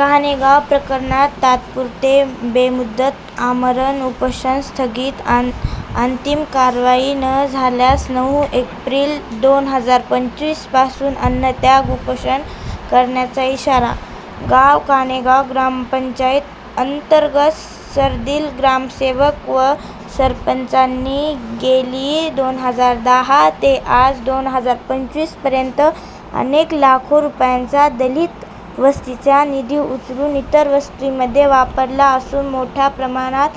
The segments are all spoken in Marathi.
कहाणेगाव प्रकरणात तात्पुरते बेमुदत आमरण उपोषण स्थगित आं अंतिम कारवाई न झाल्यास नऊ एप्रिल दोन हजार पंचवीसपासून अन्नत्याग उपोषण करण्याचा इशारा. गाव कानेगाव ग्रामपंचायत अंतर्गत सरतील ग्रामसेवक व सरपंचांनी गेली दोन हजार दहा ते आज दोन हजार पंचवीसपर्यंत अनेक लाखो रुपयांचा दलित वस्तीचा निधी उचलून इतर वस्तींमध्ये वापरला असून मोठ्या प्रमाणात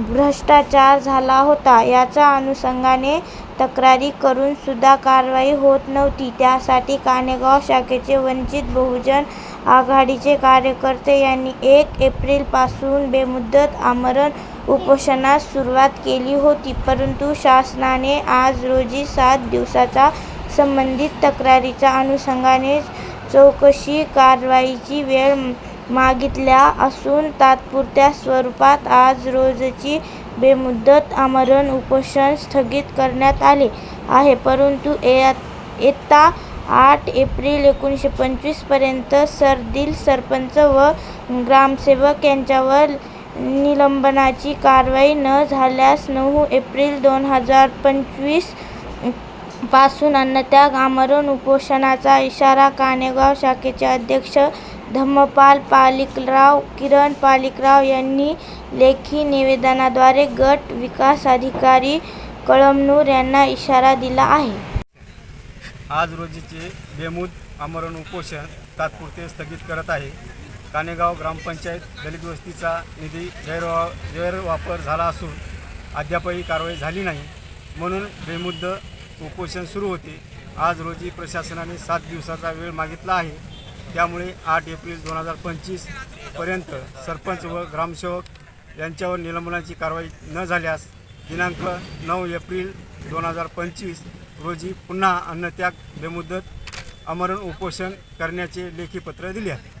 भ्रष्टाचार झाला होता. याच्या अनुषंगाने तक्रारी करून सुद्धा कारवाई होत नव्हती. त्यासाठी कानेगाव शाखेचे वंचित बहुजन आघाडीचे कार्यकर्ते यांनी एक एप्रिलपासून बेमुदत आमरण उपोषणास सुरुवात केली होती. परंतु शासनाने आज रोजी सात दिवसाचा संबंधित तक्रारीच्या अनुषंगाने चौकशी कारवाईची वेळ मागितला असून तात्पुरत्या स्वरूपात आज रोजची बेमुदत आमरण उपोषण स्थगित करण्यात आले आहे. परंतु येता आठ एप्रिल एकोणीसशे पंचवीसपर्यंत सरदिल सरपंच व ग्रामसेवक यांच्यावर निलंबनाची कारवाई न झाल्यास नऊ एप्रिल दोन हजार पंचवीस पासून अन्नत्याग आमरण उपोषणाचा इशारा कानेगाव शाखेचे अध्यक्ष धम्मपाल पालिकराव किरण पालिकराव यांनी लेखी निवेदनाद्वारे गट विकास अधिकारी कळमनूर यांना इशारा दिला आहे. आज रोजीचे बेमुद आमरण उपोषण तात्पुरते स्थगित करत आहे. कानेगाव ग्रामपंचायत दलित वस्तीचा निधी गैरवा गैरवापर झाला असून अद्यापही कारवाई झाली नाही. म्हणून बेमुद्द उपोषण सुरू होते. आज रोजी प्रशासनाने सात दिवसाचा वेळ मागितला आहे. त्यामुळे आठ एप्रिल दोन हजार पंचवीसपर्यंत सरपंच व ग्रामसेवक यांच्यावर निलंबनाची कारवाई न झाल्यास दिनांक नऊ एप्रिल दोन हजार पंचवीस रोजी पुन्हा अन्नत्याग बेमुदत आमरण उपोषण करण्याचे लेखी पत्र दिले आहे